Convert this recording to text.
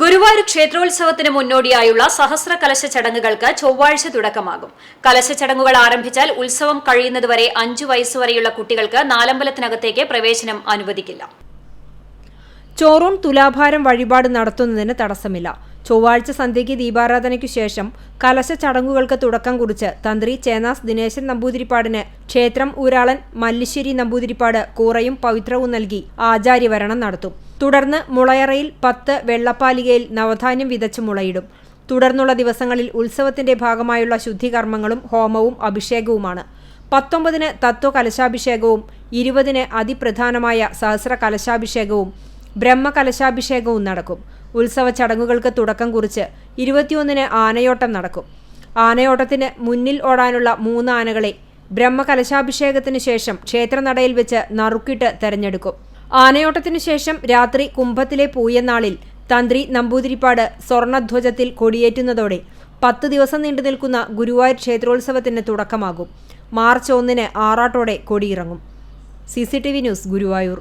ഗുരുവായൂർ ക്ഷേത്രോത്സവത്തിന് മുന്നോടിയായുള്ള സഹസ്ര കലശ ചടങ്ങുകൾക്ക് ചൊവ്വാഴ്ച തുടക്കമാകും. കലശ ചടങ്ങുകൾ ആരംഭിച്ചാൽ ഉത്സവം കഴിയുന്നതുവരെ അഞ്ചു വയസ്സുവരെയുള്ള കുട്ടികൾക്ക് നാലമ്പലത്തിനകത്തേക്ക് പ്രവേശനം അനുവദിക്കില്ല. ചോറൂൺ തുലാഭാരം വഴിപാട് നടത്തുന്നതിന് തടസ്സമില്ല. ചൊവ്വാഴ്ച സന്ധ്യയ്ക്ക് ദീപാരാധനയ്ക്കു ശേഷം കലശ ചടങ്ങുകൾക്ക് തുടക്കം കുറിച്ച് തന്ത്രി ചേനാസ് ദിനേശൻ നമ്പൂതിരിപ്പാടിന് ക്ഷേത്രം ഊരാളൻ മല്ലിശ്ശേരി നമ്പൂതിരിപ്പാട് കൂറയും പവിത്രവും നൽകി ആചാര്യവരണം നടത്തും. തുടർന്ന് മുളയറയിൽ പത്ത് വെള്ളപ്പാലികയിൽ നവധാന്യം വിതച്ച് മുളയിടും. തുടർന്നുള്ള ദിവസങ്ങളിൽ ഉത്സവത്തിന്റെ ഭാഗമായുള്ള ശുദ്ധികർമ്മങ്ങളും ഹോമവും അഭിഷേകവുമാണ്. പത്തൊമ്പതിന് തത്വ കലശാഭിഷേകവും ഇരുപതിന് അതിപ്രധാനമായ സഹസ്ര കലശാഭിഷേകവും ബ്രഹ്മകലശാഭിഷേകവും നടക്കും. ഉത്സവ ചടങ്ങുകൾക്ക് തുടക്കം കുറിച്ച് ഇരുപത്തിയൊന്നിന് ആനയോട്ടം നടക്കും. ആനയോട്ടത്തിന് മുന്നിൽ ഓടാനുള്ള മൂന്ന് ആനകളെ ബ്രഹ്മകലശാഭിഷേകത്തിന് ശേഷം ക്ഷേത്രനടയിൽ വെച്ച് നറുക്കിട്ട് തെരഞ്ഞെടുക്കും. ആനയോട്ടത്തിനു ശേഷം രാത്രി കുംഭത്തിലെ പൂയനാളിൽ തന്ത്രി നമ്പൂതിരിപ്പാട് സ്വർണധ്വജത്തിൽ കൊടിയേറ്റുന്നതോടെ പത്ത് ദിവസം നീണ്ടു നിൽക്കുന്ന ഗുരുവായൂർ ക്ഷേത്രോത്സവത്തിന് തുടക്കമാകും. മാർച്ച് ഒന്നിന് ആറാട്ടോടെ കൊടിയിറങ്ങും. C News Guruvayur.